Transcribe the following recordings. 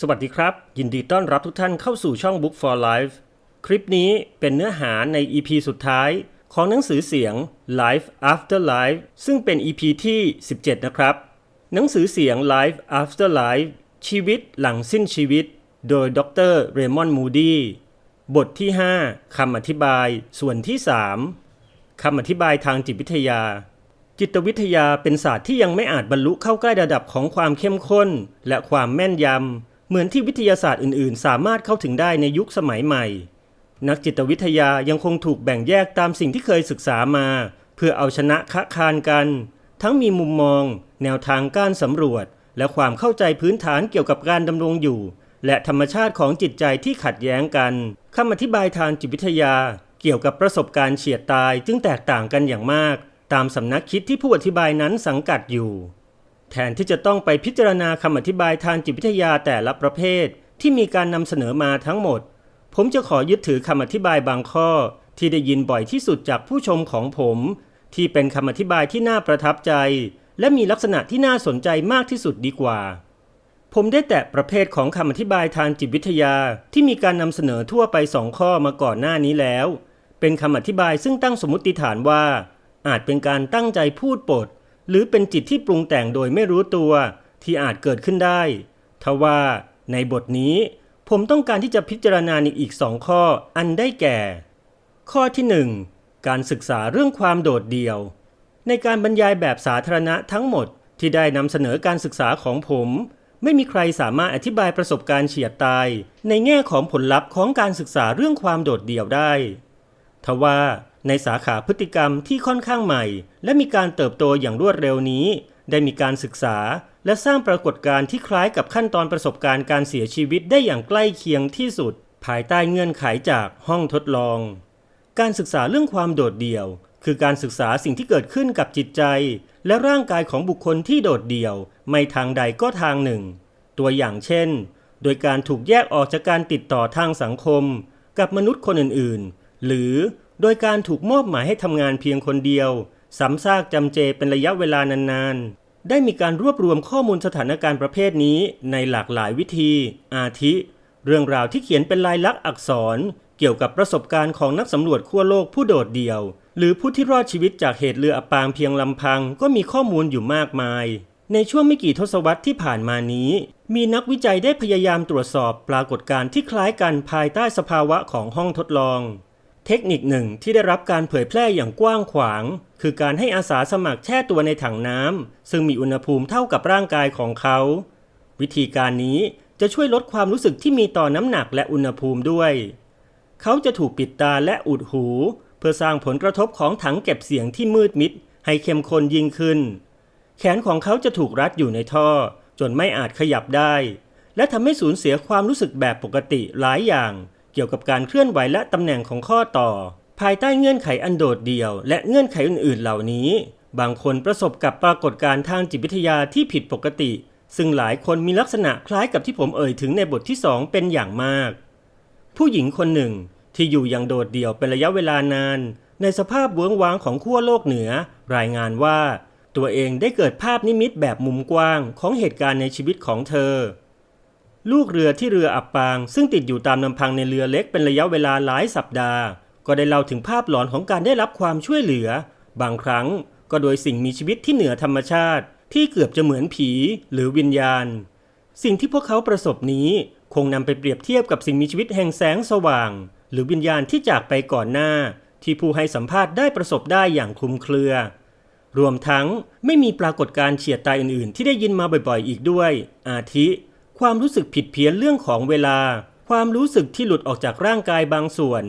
สวัสดีครับ ยินดีต้อนรับทุกท่านเข้าสู่ช่อง Book for Life คลิปนี้เป็นเนื้อหาใน EP สุดท้ายของหนังสือเสียง Life After Life ซึ่งเป็น EP ที่ 17 นะครับ หนังสือเสียง Life After Life ชีวิตหลังสิ้นชีวิต โดยดรเรมอนมูดีบทที่ 5 คำอธิบายส่วนที่ 3 คำอธิบายทางจิตวิทยา จิตวิทยาเป็นศาสตร์ที่ยังไม่อาจบรรลุเข้าใกล้ระดับของความเข้มข้น และความแม่นยำ เหมือนที่วิทยาศาสตร์อื่น ๆ สามารถเข้าถึงได้ในยุคสมัยใหม่ นักจิตวิทยายังคงถูกแบ่งแยกตามสิ่งที่เคยศึกษามา เพื่อเอาชนะคะคานกัน ทั้งมีมุมมอง แนวทางการสำรวจ และความเข้าใจพื้นฐานเกี่ยวกับการดำรงอยู่ และธรรมชาติของจิตใจที่ขัดแย้งกันคำอธิบายทางจิตวิทยา เกี่ยวกับประสบการณ์เฉียดตายจึงแตกต่างกันอย่างมาก ตามสำนักคิดที่ผู้อธิบายนั้นสังกัดอยู่ แทนที่จะต้องไปพิจารณาคำอธิบายทางจิตวิทยาแต่ละประเภท ที่มีการนำเสนอมาทั้งหมด ผมจะขอยึดถือคำอธิบายบางข้อ ที่ได้ยินบ่อยที่สุดจากผู้ชมของผม ที่เป็นคำอธิบายที่น่าประทับใจ และมีลักษณะที่น่าสนใจมากที่สุดดีกว่า ผมได้แตะประเภทของคำอธิบายทางจิตวิทยาที่มีการนำเสนอทั่วไปสองข้อมาก่อนหน้านี้แล้ว เป็นคำอธิบายซึ่งตั้งสมมติฐานว่า อาจเป็นการตั้งใจพูดปด หรือเป็นจิตที่ปรุงแต่งโดยไม่รู้ตัวที่อาจเกิดขึ้นได้ ทว่าในบทนี้ ผมต้องการที่จะพิจารณาในอีกสองข้ออันได้แก่ ข้อที่หนึ่งการศึกษาเรื่องความโดดเดี่ยว ในการบรรยายแบบสาธารณะทั้งหมดที่ได้นำเสนอการศึกษาของผม ไม่มีใครสามารถอธิบายประสบการณ์เฉียดตาย ในแง่ของผลลัพธ์ของการศึกษาเรื่องความโดดเดี่ยวได้ ทว่า ในสาขาพฤติกรรมที่ค่อนข้างใหม่ และมีการเติบโตอย่างรวดเร็วนี้ ได้มีการศึกษา และสร้างปรากฏการณ์ที่คล้ายกับขั้นตอนประสบการณ์การเสียชีวิตได้อย่างใกล้เคียงที่สุด ภายใต้เงื่อนไขจากห้องทดลอง การศึกษาเรื่องความโดดเดี่ยว คือการศึกษาสิ่งที่เกิดขึ้นกับจิตใจ และร่างกายของบุคคลที่โดดเดี่ยว ไม่ทางใดก็ทางหนึ่ง ตัวอย่างเช่น โดยการถูกแยกออกจากการติดต่อทางสังคม กับมนุษย์คนอื่นๆ หรือ โดยการถูกมอบหมายให้ทำงานเพียงคนเดียวซ้ำซากจำเจเป็นระยะเวลานานๆ ได้มีการรวบรวมข้อมูลสถานการณ์ประเภทนี้ในหลากหลายวิธี อาทิ เรื่องราวที่เขียนเป็นลายลักษณ์อักษร เกี่ยวกับประสบการณ์ของนักสำรวจขั้วโลกผู้โดดเดี่ยว หรือผู้ที่รอดชีวิตจากเหตุเรืออับปางเพียงลำพังก็มีข้อมูลอยู่มากมาย ในช่วงไม่กี่ทศวรรษที่ผ่านมานี้ มีนักวิจัยได้พยายามตรวจสอบปรากฏการณ์ที่คล้ายกันภายใต้สภาวะของห้องทดลอง เทคนิคหนึ่งที่ได้รับการเผยแพร่อย่างกว้างขวาง คือการให้อาสาสมัครแช่ตัวในถังน้ำซึ่งมีอุณหภูมิเท่ากับร่างกายของเขา วิธีการนี้จะช่วยลดความรู้สึกที่มีต่อน้ำหนักและอุณหภูมิด้วย เขาจะถูกปิดตาและอุดหู เพื่อสร้างผลกระทบของถังเก็บเสียงที่มืดมิด ให้เข้มข้นยิ่งขึ้น แขนของเขาจะถูกรัดอยู่ในท่อ จนไม่อาจขยับได้ และทำให้สูญเสียความรู้สึกแบบปกติหลายอย่าง เกี่ยวกับการเคลื่อนไหวและตำแหน่งของข้อต่อ ภายใต้เงื่อนไขอันโดดเดี่ยว และเงื่อนไขอื่นๆเหล่านี้ บางคนประสบกับปรากฏการณ์ทางจิตวิทยาที่ผิดปกติ ซึ่งหลายคนมีลักษณะคล้ายกับที่ผมเอ่ยถึงในบทที่สองเป็นอย่างมาก ผู้หญิงคนหนึ่งที่อยู่อย่างโดดเดี่ยวเป็นระยะเวลานาน ในสภาพเวิ้งว้างของขั้วโลกเหนือ รายงานว่า ตัวเองได้เกิดภาพนิมิตแบบมุมกว้างของเหตุการณ์ในชีวิตของเธอ ลูกเรือที่เรืออับปาง ซึ่งติดอยู่ตามลำพังในเรือเล็กเป็นระยะเวลาหลายสัปดาห์ ก็ได้เล่าถึงภาพหลอนของการได้รับความช่วยเหลือ บางครั้งก็โดยสิ่งมีชีวิตที่เหนือธรรมชาติ ที่เกือบจะเหมือนผีหรือวิญญาณ สิ่งที่พวกเขาประสบนี้คงนำไปเปรียบเทียบกับสิ่งมีชีวิตแห่งแสงสว่าง หรือวิญญาณที่จากไปก่อนหน้า ที่ผู้ให้สัมภาษณ์ได้ประสบได้อย่างคลุมเครือ รวมทั้งไม่มีปรากฏการณ์เฉียดตายอื่นๆ ที่ได้ยินมาบ่อยๆ อีกด้วย อาทิ ความรู้สึกผิดเพี้ยนเรื่องของเวลา ความรู้สึกที่หลุดออกจากร่างกายบางส่วน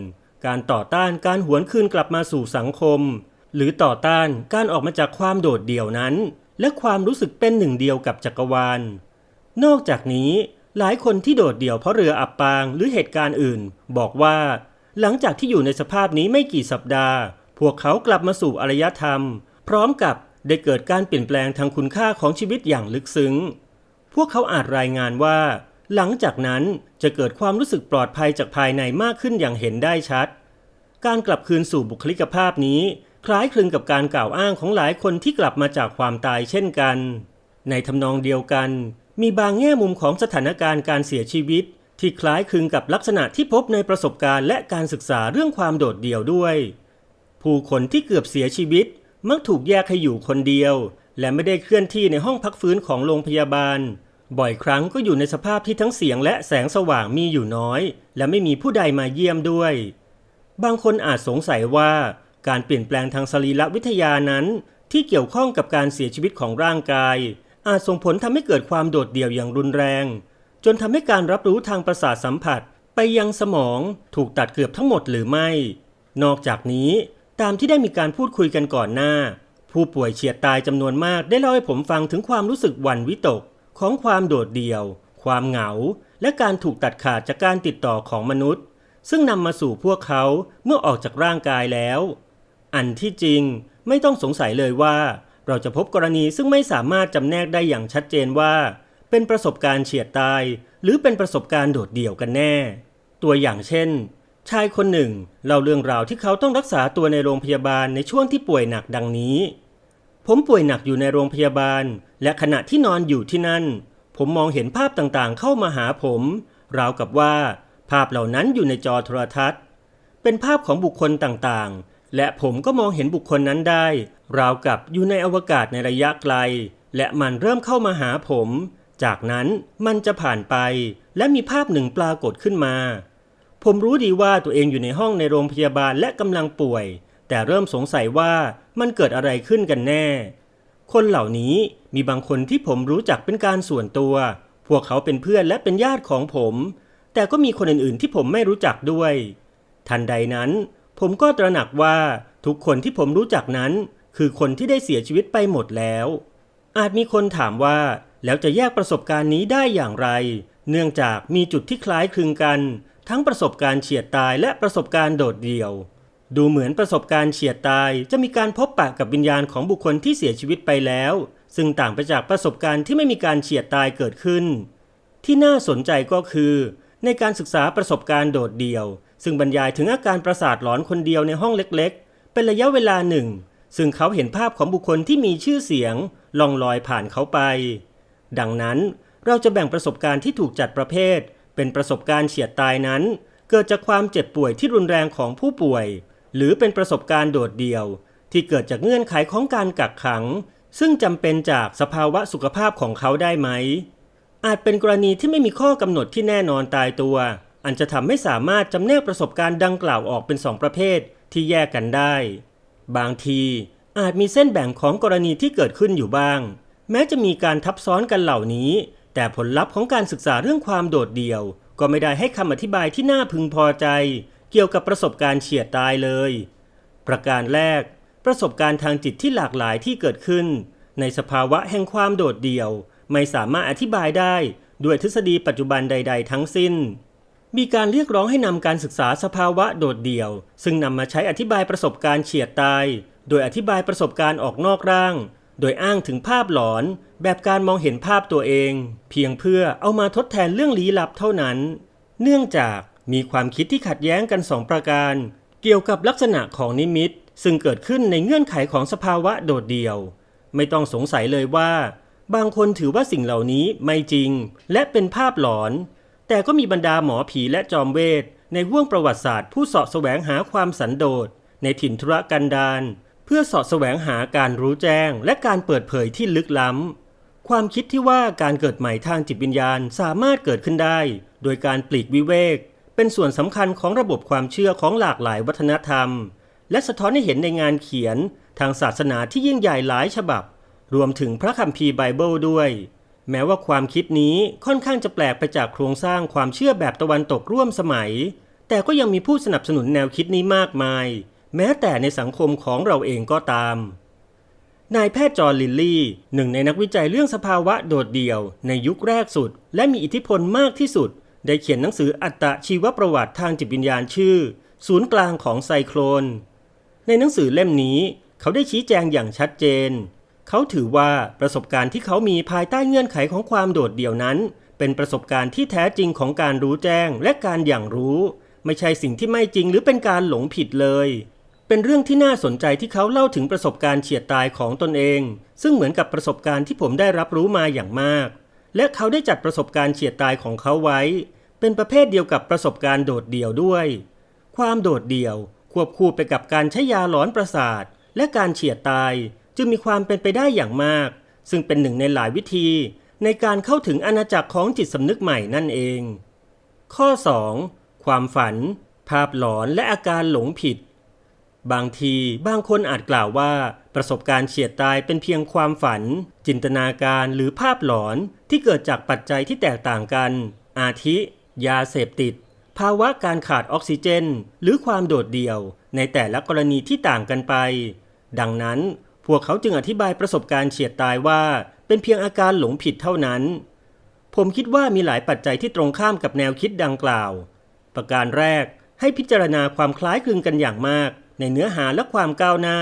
การต่อต้านการหวนคืนกลับมาสู่สังคม หรือต่อต้านการออกมาจากความโดดเดี่ยวนั้น และความรู้สึกเป็นหนึ่งเดียวกับจักรวาล นอกจากนี้ หลายคนที่โดดเดี่ยวเพราะเรืออับปางหรือเหตุการณ์อื่น บอกว่า หลังจากที่อยู่ในสภาพนี้ไม่กี่สัปดาห์ พวกเขากลับมาสู่อารยธรรม พร้อมกับได้เกิดการเปลี่ยนแปลงทางคุณค่าของชีวิตอย่างลึกซึ้ง พวกเขาอาจรายงานว่า หลังจากนั้นจะเกิดความรู้สึกปลอดภัยจากภายในมากขึ้นอย่างเห็นได้ชัด การกลับคืนสู่บุคลิกภาพนี้ คล้ายคลึงกับการกล่าวอ้างของหลายคนที่กลับมาจากความตายเช่นกัน ในทำนองเดียวกัน มีบางแง่มุมของสถานการณ์การเสียชีวิต ที่คล้ายคลึงกับลักษณะที่พบในประสบการณ์และการศึกษาเรื่องความโดดเดี่ยวด้วย ผู้คนที่เกือบเสียชีวิตมักถูกแยกให้อยู่คนเดียว และไม่ได้เคลื่อนที่ในห้องพักฟื้นของโรงพยาบาล บ่อยครั้งก็อยู่ในสภาพที่ทั้งเสียงและแสงสว่างมีอยู่น้อย และไม่มีผู้ใดมาเยี่ยมด้วย บางคนอาจสงสัยว่าการเปลี่ยนแปลงทางสรีรวิทยานั้นที่เกี่ยวข้องกับการเสียชีวิตของร่างกาย อาจส่งผลทำให้เกิดความโดดเดี่ยวอย่างรุนแรง จนทำให้การรับรู้ทางประสาทสัมผัสไปยังสมองถูกตัดเกือบทั้งหมดหรือไม่ นอกจากนี้ตามที่ได้มีการพูดคุยกันก่อนหน้า ผู้ป่วยเฉียดตายจำนวนมากได้เล่าให้ผมฟังถึงความรู้สึกหวั่นวิตก ของความโดดเดี่ยว ความเหงา และการถูกตัดขาดจากการติดต่อของมนุษย์ ซึ่งนำมาสู่พวกเขาเมื่อออกจากร่างกายแล้ว อันที่จริงไม่ต้องสงสัยเลยว่า เราจะพบกรณีซึ่งไม่สามารถจำแนกได้อย่างชัดเจนว่า เป็นประสบการณ์เฉียดตาย หรือเป็นประสบการณ์โดดเดี่ยวกันแน่ ตัวอย่างเช่น ชายคนหนึ่งเล่าเรื่องราวที่เขาต้องรักษาตัวในโรงพยาบาลในช่วงที่ป่วยหนักดังนี้ ผมป่วยหนักอยู่ในโรงพยาบาล และขณะที่นอนอยู่ที่นั่น ผมมองเห็นภาพต่างๆ เข้ามาหาผม ราวกับว่า ภาพเหล่านั้นอยู่ในจอโทรทัศน์ เป็นภาพของบุคคลต่างๆ และผมก็มองเห็นบุคคลนั้นได้ ราวกับอยู่ในอวกาศในระยะไกล และมันเริ่มเข้ามาหาผม จากนั้นมันจะผ่านไป และมีภาพหนึ่งปรากฏขึ้นมา ผมรู้ดีว่าตัวเองอยู่ในห้องในโรงพยาบาลและกำลังป่วย แต่เริ่มสงสัยว่ามันเกิดอะไรขึ้นกันแน่ คนเหล่านี้มีบางคนที่ผมรู้จักเป็นการส่วนตัว พวกเขาเป็นเพื่อนและเป็นญาติของผม แต่ก็มีคนอื่นๆที่ผมไม่รู้จักด้วย ทันใดนั้น ผมก็ตระหนักว่าทุกคนที่ผมรู้จักนั้น คือคนที่ได้เสียชีวิตไปหมดแล้ว อาจมีคนถามว่าแล้วจะแยกประสบการณ์นี้ได้อย่างไร เนื่องจากมีจุดที่คล้ายคลึงกัน ทั้งประสบการณ์เฉียดตายและประสบการณ์โดดเดี่ยว ดูเหมือนประสบการณ์เฉียดตายจะมีการพบปะกับวิญญาณของบุคคลที่เสียชีวิตไปแล้ว ซึ่งต่างไปจากประสบการณ์ที่ไม่มีการเฉียดตายเกิดขึ้น ที่น่าสนใจก็คือ ในการศึกษาประสบการณ์โดดเดี่ยว ซึ่งบรรยายถึงอาการประสาทหลอนคนเดียวในห้องเล็กๆ เป็นระยะเวลาหนึ่ง ซึ่งเขาเห็นภาพของบุคคลที่มีชื่อเสียงล่องลอยผ่านเขาไป ดังนั้นเราจะแบ่งประสบการณ์ที่ถูกจัดประเภท เป็นประสบการณ์เฉียดตายนั้น เกิดจากความเจ็บป่วยที่รุนแรงของผู้ป่วย หรือเป็นประสบการณ์โดดเดี่ยว ที่เกิดจากเงื่อนไขของการกักขัง ซึ่งจำเป็นจากสภาวะสุขภาพของเขาได้ไหม อาจเป็นกรณีที่ไม่มีข้อกำหนดที่แน่นอนตายตัว อันจะทำให้สามารถจำแนกประสบการณ์ดังกล่าวออกเป็นสองประเภทที่แยกกันได้ บางทีอาจมีเส้นแบ่งของกรณีที่เกิดขึ้นอยู่บ้าง แม้จะมีการทับซ้อนกันเหล่านี้ แต่ผลลัพธ์ของการศึกษาเรื่องความโดดเดี่ยว ก็ไม่ได้ให้คำอธิบายที่น่าพึงพอใจ เกี่ยวกับประสบการณ์เฉียดตายเลย ประการแรก ประสบการณ์ทางจิตที่หลากหลายที่เกิดขึ้น ในสภาวะแห่งความโดดเดี่ยว ไม่สามารถอธิบายได้ด้วยทฤษฎีปัจจุบันใด ๆ ทั้งสิ้น มีการเรียกร้องให้นำการศึกษาสภาวะโดดเดี่ยว ซึ่งนำมาใช้อธิบายประสบการณ์เฉียดตาย โดยอธิบายประสบการณ์ออกนอกร่าง โดยอ้างถึงภาพหลอน แบบการมองเห็นภาพตัวเอง เพียงเพื่อเอามาทดแทนเรื่องลี้ลับเท่านั้น เนื่องจาก มีความคิดที่ขัดแย้งกันสองประการ เกี่ยวกับลักษณะของนิมิต ซึ่งเกิดขึ้นในเงื่อนไขของสภาวะโดดเดี่ยว ไม่ต้องสงสัยเลยว่า บางคนถือว่าสิ่งเหล่านี้ไม่จริง และเป็นภาพหลอน แต่ก็มีบรรดาหมอผีและจอมเวท ในห้วงประวัติศาสตร์ผู้เสาะแสวงหาความสันโดษ ในถิ่นธุรกันดารเพื่อเสาะแสวงหาการรู้แจ้ง และการเปิดเผยที่ลึกล้ำ ความคิดที่ว่าการเกิดใหม่ทางจิตวิญญาณสามารถเกิดขึ้นได้ โดยการปลีกวิเวก เป็นส่วนสำคัญของระบบความเชื่อของหลากหลายวัฒนธรรม และสะท้อนให้เห็นในงานเขียนทางศาสนาที่ยิ่งใหญ่หลายฉบับ รวมถึงพระคัมภีร์ไบเบิลด้วย แม้ว่าความคิดนี้ค่อนข้างจะแปลกไปจากโครงสร้างความเชื่อแบบตะวันตกร่วมสมัย แต่ก็ยังมีผู้สนับสนุนแนวคิดนี้มากมาย แม้แต่ในสังคมของเราเองก็ตามนายแพทย์จอร์ลิลลี่ หนึ่งในนักวิจัยเรื่องสภาวะโดดเดี่ยว ในยุคแรกสุด และมีอิทธิพลมากที่สุด ได้เขียนหนังสืออัตชีวประวัติทางจิตวิญญาณชื่อ ศูนย์กลางของไซโครนในหนังสือเล่มนี้เขาได้ชี้แจงอย่างชัดเจน เขาถือว่าประสบการณ์ที่เขามีภายใต้เงื่อนไขของความโดดเดี่ยวนั้น เป็นประสบการณ์ที่แท้จริงของการรู้แจ้งและการอย่างรู้ ไม่ใช่สิ่งที่ไม่จริงหรือเป็นการหลงผิดเลยเป็นเรื่องที่น่าสนใจที่เขาเล่าถึงประสบการณ์เฉียดตายของตนเอง ซึ่งเหมือนกับประสบการณ์ที่ผมได้รับรู้มาอย่างมาก และเขาได้จัดประสบการณ์เฉียดตายของเขาไว้ เป็นประเภทเดียวกับประสบการณ์โดดเดี่ยวด้วย ความโดดเดี่ยวควบคู่ไปกับการใช้ยาหลอนประสาท และการเฉียดตายจึงมีความเป็นไปได้อย่างมาก ซึ่งเป็นหนึ่งในหลายวิธี ในการเข้าถึงอาณาจักรของจิตสำนึกใหม่นั่นเอง ข้อ 2. ความฝัน ภาพหลอนและอาการหลงผิด บางทีบางคนอาจกล่าวว่า ประสบการณ์เฉียดตายเป็นเพียงความฝัน จินตนาการหรือภาพหลอนที่เกิดจากปัจจัยที่แตกต่างกัน อาทิ ยาเสพติด ภาวะการขาดออกซิเจน หรือความโดดเดี่ยวในแต่ละกรณีที่ต่างกันไป ดังนั้นพวกเขาจึงอธิบายประสบการณ์เฉียดตายว่า เป็นเพียงอาการหลงผิดเท่านั้น ผมคิดว่ามีหลายปัจจัยที่ตรงข้ามกับแนวคิดดังกล่าว ประการแรกให้พิจารณาความคล้ายคลึงกันอย่างมาก ในเนื้อหาและความก้าวหน้า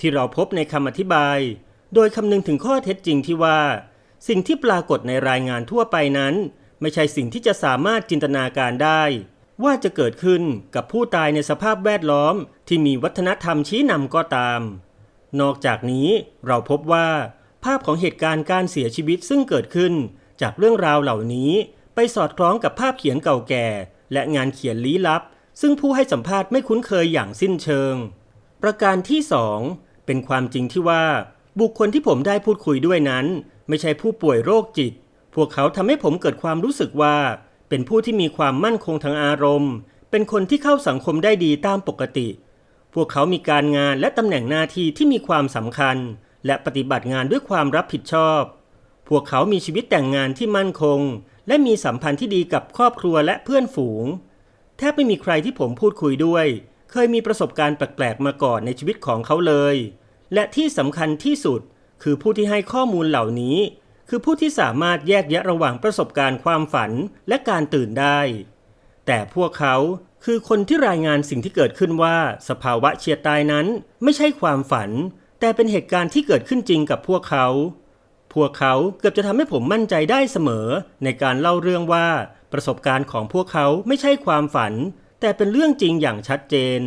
ที่เราพบในคำอธิบาย โดยคำนึงถึงข้อเท็จจริงที่ว่า สิ่งที่ปรากฏในรายงานทั่วไปนั้น ไม่ใช่สิ่งที่จะสามารถจินตนาการได้ ว่าจะเกิดขึ้นกับผู้ตายในสภาพแวดล้อมที่มีวัฒนธรรมชี้นำก็ตาม นอกจากนี้เราพบว่า ภาพของเหตุการณ์การเสียชีวิตซึ่งเกิดขึ้น จากเรื่องราวเหล่านี้ ไปสอดคล้องกับภาพเขียนเก่าแก่ และงานเขียนลี้ลับ ซึ่งผู้ให้สัมภาษณ์ไม่คุ้นเคยอย่างสิ้นเชิง ประการที่สองเป็นความจริงที่ว่า บุคคลที่ผมได้พูดคุยด้วยนั้น ไม่ใช่ผู้ป่วยโรคจิต พวกเขาทำให้ผมเกิดความรู้สึกว่า เป็นผู้ที่มีความมั่นคงทางอารมณ์ เป็นคนที่เข้าสังคมได้ดีตามปกติ พวกเขามีการงานและตำแหน่งหน้าที่ที่มีความสำคัญ และปฏิบัติงานด้วยความรับผิดชอบ พวกเขามีชีวิตแต่งงานที่มั่นคง และมีสัมพันธ์ที่ดีกับครอบครัวและเพื่อนฝูง แทบไม่มีใครที่ผมพูดคุยด้วย เคยมีประสบการณ์แปลกๆมาก่อนในชีวิตของเขาเลย และที่สำคัญที่สุดคือผู้ที่ให้ข้อมูลเหล่านี้ คือผู้ที่สามารถแยกแยะระหว่างประสบการณ์ความฝันและการตื่นได้ แต่พวกเขาคือคนที่รายงานสิ่งที่เกิดขึ้นว่าสภาวะเฉียดตายนั้นไม่ใช่ความฝัน แต่เป็นเหตุการณ์ที่เกิดขึ้นจริงกับพวกเขา พวกเขาเกือบจะทำให้ผมมั่นใจได้เสมอ ในการเล่าเรื่องว่าประสบการณ์ของพวกเขาไม่ใช่ความฝัน แต่เป็นเรื่องจริงอย่างชัดเจน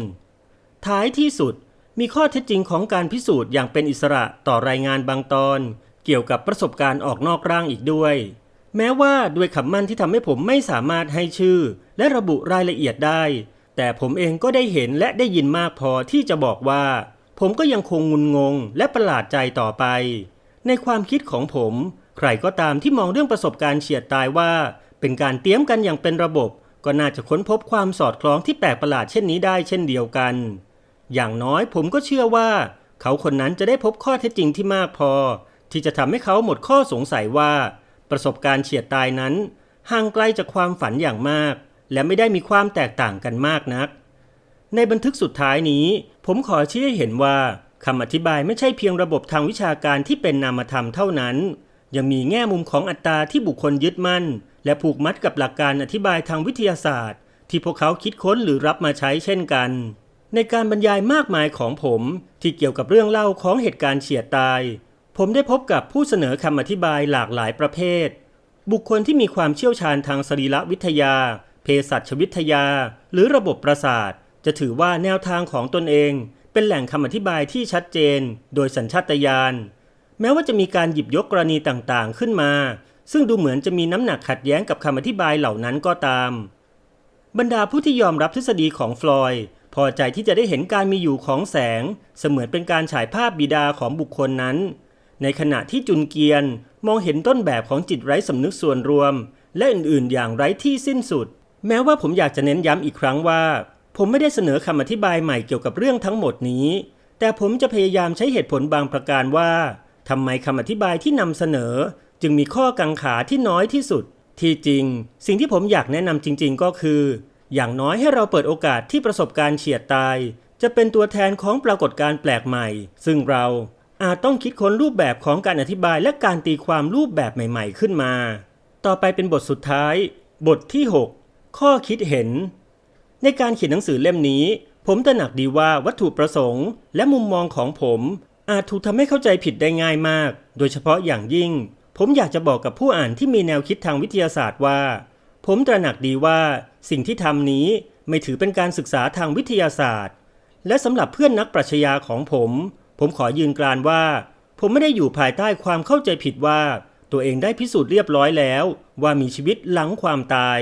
ท้ายที่สุดมีข้อเท็จจริงของการพิสูจน์อย่างเป็นอิสระต่อรายงานบางตอน เกี่ยวกับประสบการณ์ออกนอกร่างอีกด้วย แม้ว่าด้วยคำมั่นที่ทำให้ผมไม่สามารถให้ชื่อ และระบุรายละเอียดได้ แต่ผมเองก็ได้เห็นและได้ยินมากพอที่จะบอกว่า ผมก็ยังคงงุนงงและประหลาดใจต่อไป ในความคิดของผม ใครก็ตามที่มองเรื่องประสบการณ์เฉียดตายว่า เป็นการเตรียมกันอย่างเป็นระบบ ก็น่าจะค้นพบความสอดคล้องที่แปลกประหลาดเช่นนี้ได้เช่นเดียวกัน อย่างน้อยผมก็เชื่อว่า เขาคนนั้นจะได้พบข้อเท็จจริงที่มากพอ ที่จะทำให้เขาหมดข้อสงสัยว่า ประสบการณ์เฉียดตายนั้น ห่างไกลจากความฝันอย่างมาก และไม่ได้มีความแตกต่างกันมากนัก ในบันทึกสุดท้ายนี้ ผมขอชี้ให้เห็นว่าคำอธิบายไม่ใช่เพียงระบบทางวิชาการที่เป็นนามธรรมเท่านั้น ยังมีแง่มุมของอัตราที่บุคคลยึดมั่น และผูกมัดกับหลักการอธิบายทางวิทยาศาสตร์ ที่พวกเขาคิดค้นหรือรับมาใช้เช่นกัน ในการบรรยายมากมายของผมที่เกี่ยวกับเรื่องเล่าของเหตุการณ์เฉียดตาย ผมได้พบกับผู้เสนอคำอธิบายหลากหลายประเภท บุคคลที่มีความเชี่ยวชาญทางสรีรวิทยา เภสัชวิทยา หรือระบบประสาท จะถือว่าแนวทางของตนเอง เป็นแหล่งคำอธิบายที่ชัดเจน โดยสัญชาตญาณแม้ว่าจะมีการหยิบยกกรณีต่างๆ ขึ้นมา ซึ่งดูเหมือนจะมีน้ำหนักขัดแย้งกับคำอธิบายเหล่านั้นก็ตาม บรรดาผู้ที่ยอมรับทฤษฎีของฟลอยด์พอใจที่จะได้เห็นการมีอยู่ของแสง เสมือนเป็นการฉายภาพบิดาของบุคคลนั้น ในขณะที่จุนเกียนมองเห็นต้นแบบของจิตไร้สำนึกส่วนรวม และอื่นๆ อย่างไร้ที่สิ้นสุด แม้ว่าผมอยากจะเน้นย้ำอีกครั้งว่า ผมไม่ได้เสนอคำอธิบายใหม่เกี่ยวกับเรื่องทั้งหมดนี้ แต่ผมจะพยายามใช้เหตุผลบางประการว่าทำไมคำอธิบายที่นำเสนอ จึงมีข้อกังขาที่น้อยที่สุด ที่จริง สิ่งที่ผมอยากแนะนำจริง ๆ ก็คือ อย่างน้อยให้เราเปิดโอกาสที่ประสบการณ์เฉียดตาย จะเป็นตัวแทนของปรากฏการณ์แปลกใหม่ ซึ่งเรา อาจต้องคิดค้นรูปแบบของการอธิบายและการตีความรูปแบบใหม่ ๆ ขึ้นมา ต่อไปเป็นบทสุดท้าย บทที่ 6 ข้อคิดเห็น ในการเขียนหนังสือเล่มนี้ ผมตระหนักดีว่าวัตถุประสงค์ และมุมมองของผม อาจถูกทำให้เข้าใจผิดได้ง่ายมาก โดยเฉพาะอย่างยิ่ง ผมอยากจะบอกกับผู้อ่านที่มีแนวคิดทางวิทยาศาสตร์ว่า ผมตระหนักดีว่าสิ่งที่ทำนี้ไม่ถือเป็นการศึกษาทางวิทยาศาสตร์ และสำหรับเพื่อนนักปรัชญาของผม ผมขอยืนกรานว่า ผมไม่ได้อยู่ภายใต้ความเข้าใจผิดว่า ตัวเองได้พิสูจน์เรียบร้อยแล้ว ว่ามีชีวิตหลังความตาย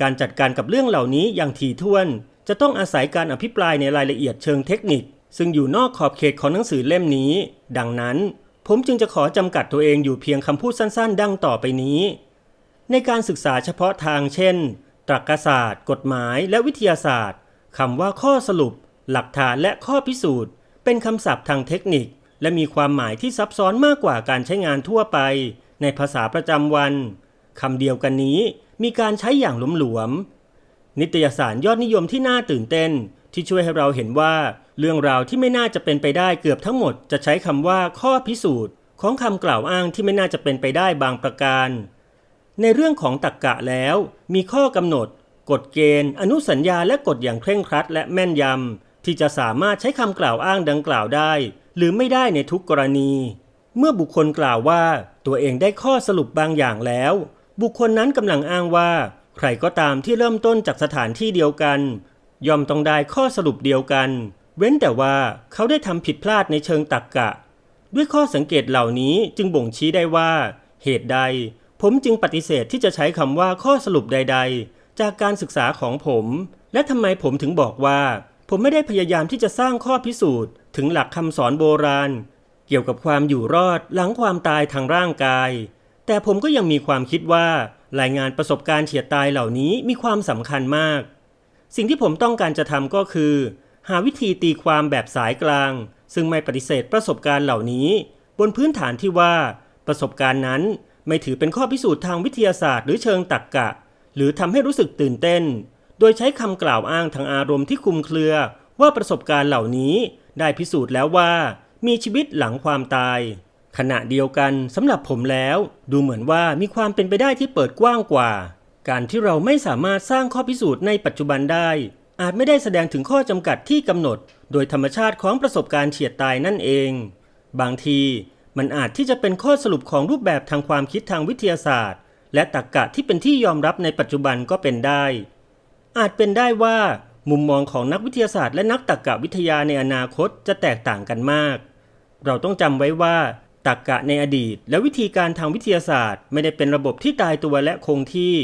การจัดการกับเรื่องเหล่านี้อย่างถี่ถ้วน จะต้องอาศัยการอภิปรายในรายละเอียดเชิงเทคนิค ซึ่งอยู่นอกขอบเขตของหนังสือเล่มนี้ ดังนั้น ผมจึงจะขอจำกัดตัวเองอยู่เพียงคำพูดสั้น ๆ ดังต่อไปนี้ ในการศึกษาเฉพาะทางเช่นตรรกศาสตร์ กฎหมาย และวิทยาศาสตร์คำว่าข้อสรุป หลักฐานและข้อพิสูจน์ เป็นคำศัพท์ทางเทคนิค และมีความหมายที่ซับซ้อนมากกว่าการใช้งานทั่วไป ในภาษาประจำวันคำเดียวกันนี้มีการใช้อย่างหลวมๆนิตยสารยอดนิยมที่น่าตื่นเต้น ที่ช่วยให้เราเห็นว่า เรื่องราวที่ไม่น่าจะเป็นไปได้เกือบทั้งหมด จะใช้คำว่าข้อพิสูจน์ ของคำกล่าวอ้างที่ไม่น่าจะเป็นไปได้บางประการ ในเรื่องของตรรกกะแล้ว มีข้อกำหนด กฎเกณฑ์ อนุสัญญาและกฎอย่างเคร่งครัดและแม่นยำ ที่จะสามารถใช้คำกล่าวอ้างดังกล่าวได้ หรือไม่ได้ในทุกกรณี เมื่อบุคคลกล่าวว่าตัวเองได้ข้อสรุปบางอย่างแล้ว บุคคลนั้นกำลังอ้างว่า ใครก็ตามที่เริ่มต้นจากสถานที่เดียวกัน ย่อมต้องได้ข้อสรุปเดียวกัน เว้นแต่ว่าเขาได้ทำผิดพลาดในเชิงตรรกกะ ด้วยข้อสังเกตเหล่านี้จึงบ่งชี้ได้ว่า เหตุใด ผมจึงปฏิเสธที่จะใช้คำว่าข้อสรุปใด ๆ จากการศึกษาของผม และทำไมผมถึงบอกว่า ผมไม่ได้พยายามที่จะสร้างข้อพิสูจน์ ถึงหลักคำสอนโบราณ เกี่ยวกับความอยู่รอดหลังความตายทางร่างกาย แต่ผมก็ยังมีความคิดว่า รายงานประสบการณ์เฉียดตายเหล่านี้มีความสำคัญมาก สิ่งที่ผมต้องการจะทำก็คือ หาวิธีตีความแบบสายกลาง ซึ่งไม่ปฏิเสธประสบการณ์เหล่านี้ บนพื้นฐานที่ว่า ประสบการณ์นั้นไม่ถือเป็นข้อพิสูจน์ทางวิทยาศาสตร์หรือเชิงตรรกกะ หรือทำให้รู้สึกตื่นเต้น โดยใช้คำกล่าวอ้างทางอารมณ์ที่คลุมเครือว่าประสบการณ์เหล่านี้ได้พิสูจน์แล้วว่า มีชีวิตหลังความตาย ขณะเดียวกันสำหรับผมแล้ว ดูเหมือนว่ามีความเป็นไปได้ที่เปิดกว้างกว่า การที่เราไม่สามารถสร้างข้อพิสูจน์ในปัจจุบันได้ อาจไม่ได้แสดงถึงข้อจำกัดที่กำหนด โดยธรรมชาติของประสบการณ์เฉียดตายนั่นเอง บางทีมันอาจที่จะเป็นข้อสรุปของรูปแบบทางความคิดทางวิทยาศาสตร์ และตรรกกะที่เป็นที่ยอมรับในปัจจุบันก็เป็นได้ อาจเป็นได้ว่ามุมมองของนักวิทยาศาสตร์และนักตรรกะวิทยาในอนาคตจะแตกต่างกันมาก เราต้องจำไว้ว่าตรรกะในอดีต และวิธีการทางวิทยาศาสตร์ ไม่ได้เป็นระบบที่ตายตัวและคงที่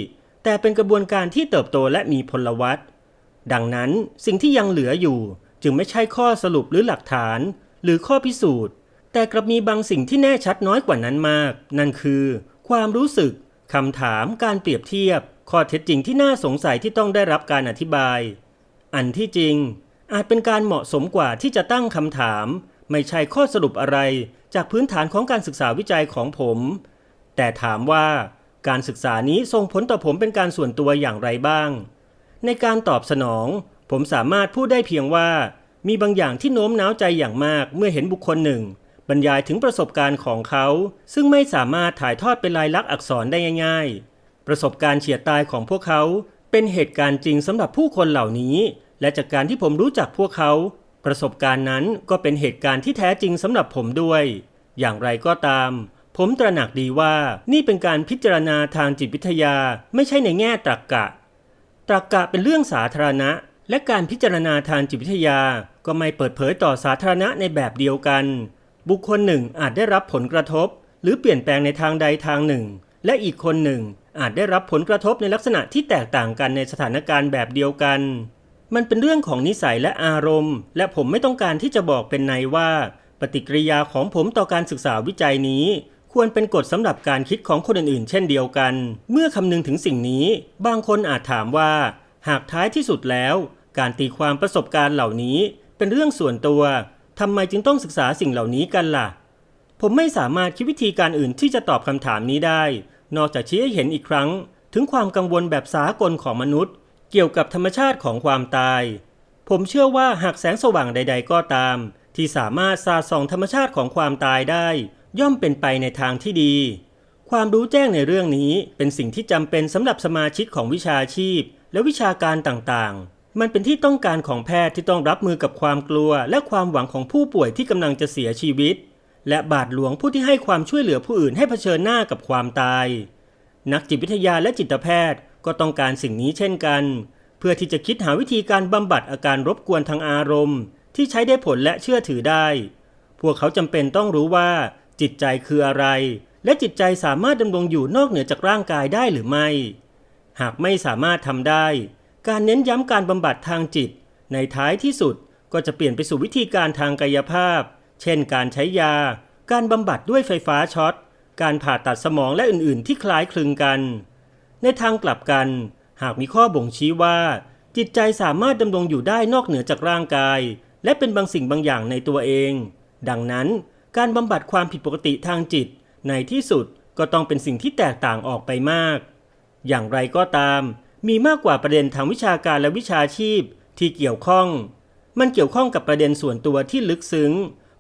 แต่เป็นกระบวนการที่เติบโตและมีพลวัตดังนั้นสิ่งที่ยังเหลืออยู่ จึงไม่ใช่ข้อสรุปหรือหลักฐาน หรือข้อพิสูจน์ แต่กลับมีบางสิ่งที่แน่ชัดน้อยกว่านั้นมาก นั่นคือ ความรู้สึกคำถาม การเปรียบเทียบ ข้อเท็จจริงที่น่าสงสัยที่ต้องได้รับการอธิบาย อันที่จริง อาจเป็นการเหมาะสมกว่าที่จะตั้งคำถาม ไม่ใช่ข้อสรุปอะไรจากพื้นฐานของการศึกษาวิจัยของผม แต่ถามว่าการศึกษานี้ส่งผลต่อผมเป็นการส่วนตัวอย่างไรบ้าง ในการตอบสนอง ผมสามารถพูดได้เพียงว่า มีบางอย่างที่โน้มน้าวใจอย่างมากเมื่อเห็นบุคคลหนึ่ง บรรยายถึงประสบการณ์ของเขา ซึ่งไม่สามารถถ่ายทอดเป็นลายลักษณ์อักษรได้ง่าย ๆ ประสบการณ์เฉียดตายของพวกเขาเป็นเหตุการณ์จริงสำหรับผู้คนเหล่านี้ และจากการที่ผมรู้จักพวกเขา ประสบการณ์นั้นก็เป็นเหตุการณ์ที่แท้จริงสำหรับผมด้วย อย่างไรก็ตาม ผมตระหนักดีว่านี่เป็นการพิจารณาทางจิตวิทยาไม่ใช่ในแง่ตรรกกะตรรกะเป็นเรื่องสาธารณะ และการพิจารณาทางจิตวิทยาก็ไม่เปิดเผยต่อสาธารณะในแบบเดียวกัน บุคคลหนึ่งอาจได้รับผลกระทบ หรือเปลี่ยนแปลงในทางใดทางหนึ่ง และอีกคนหนึ่งอาจได้รับผลกระทบในลักษณะที่แตกต่างกันในสถานการณ์แบบเดียวกัน มันเป็นเรื่องของนิสัยและอารมณ์ และผมไม่ต้องการที่จะบอกเป็นในว่า ปฏิกิริยาของผมต่อการศึกษาวิจัยนี้ ควรเป็นกฎสำหรับการคิดของคนอื่นๆ เช่นเดียวกัน เมื่อคำนึงถึงสิ่งนี้ บางคนอาจถามว่า หากท้ายที่สุดแล้ว การตีความประสบการณ์เหล่านี้ เป็นเรื่องส่วนตัวทำไมจึงต้องศึกษาสิ่งเหล่านี้กันล่ะ ผมไม่สามารถคิดวิธีการอื่นที่จะตอบคำถามนี้ได้ นอกจากชี้ให้เห็นอีกครั้ง ถึงความกังวลแบบสากลของมนุษย์ เกี่ยวกับธรรมชาติของความตาย ผมเชื่อว่าหากแสงสว่างใด ๆ ก็ตาม ที่สามารถสาดส่องธรรมชาติของความตายได้ ย่อมเป็นไปในทางที่ดี ความรู้แจ้งในเรื่องนี้เป็นสิ่งที่จำเป็นสำหรับสมาชิกของวิชาชีพ และวิชาการต่างๆ มันเป็นที่ต้องการของแพทย์ที่ต้องรับมือกับความกลัว และความหวังของผู้ป่วยที่กำลังจะเสียชีวิต และบาทหลวงผู้ที่ให้ความช่วยเหลือผู้อื่นให้เผชิญหน้ากับความตาย นักจิตวิทยาและจิตแพทย์ก็ต้องการสิ่งนี้เช่นกัน เพื่อที่จะคิดหาวิธีการบำบัดอาการรบกวนทางอารมณ์ ที่ใช้ได้ผลและเชื่อถือได้ พวกเขาจำเป็นต้องรู้ว่า จิตใจคืออะไร และจิตใจสามารถดำรงอยู่นอกเหนือจากร่างกายได้หรือไม่ หากไม่สามารถทำได้ การเน้นย้ำการบำบัดทางจิต ในท้ายที่สุดก็จะเปลี่ยนไปสู่วิธีการทางกายภาพ เช่นการใช้ยา การบำบัดด้วยไฟฟ้าช็อต การผ่าตัดสมองและอื่นๆ ที่คล้ายคลึงกัน ในทางกลับกัน หากมีข้อบ่งชี้ว่า จิตใจสามารถดำรงอยู่ได้นอกเหนือจากร่างกาย และเป็นบางสิ่งบางอย่างในตัวเอง ดังนั้นการบำบัดความผิดปกติทางจิต ในที่สุดก็ต้องเป็นสิ่งที่แตกต่างออกไปมาก อย่างไรก็ตาม มีมากกว่าประเด็นทางวิชาการและวิชาชีพที่เกี่ยวข้อง มันเกี่ยวข้องกับประเด็นส่วนตัวที่ลึกซึ้ง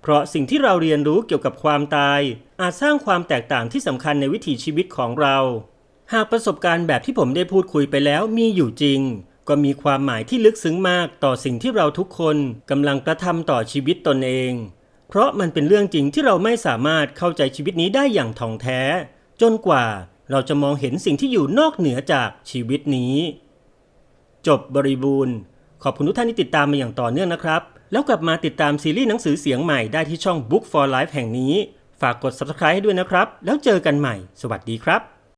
เพราะสิ่งที่เราเรียนรู้เกี่ยวกับความตาย อาจสร้างความแตกต่างที่สำคัญในวิถีชีวิตของเรา หากประสบการณ์แบบที่ผมได้พูดคุยไปแล้วมีอยู่จริง ก็มีความหมายที่ลึกซึ้งมากต่อสิ่งที่เราทุกคนกำลังกระทำต่อชีวิตตนเอง เพราะมันเป็นเรื่องจริงที่เราไม่สามารถเข้าใจชีวิตนี้ได้อย่างถ่องแท้ จนกว่าเราจะมองเห็นสิ่งที่อยู่นอกเหนือจากชีวิตนี้ จบบริบูรณ์ ขอบคุณทุกท่านที่ติดตามมาอย่างต่อเนื่องนะครับ แล้วกลับมาติดตามซีรีส์หนังสือเสียงใหม่ได้ที่ช่อง Book for Life แห่งนี้ ฝากกด subscribe ให้ด้วยนะครับ แล้วเจอกันใหม่ สวัสดีครับ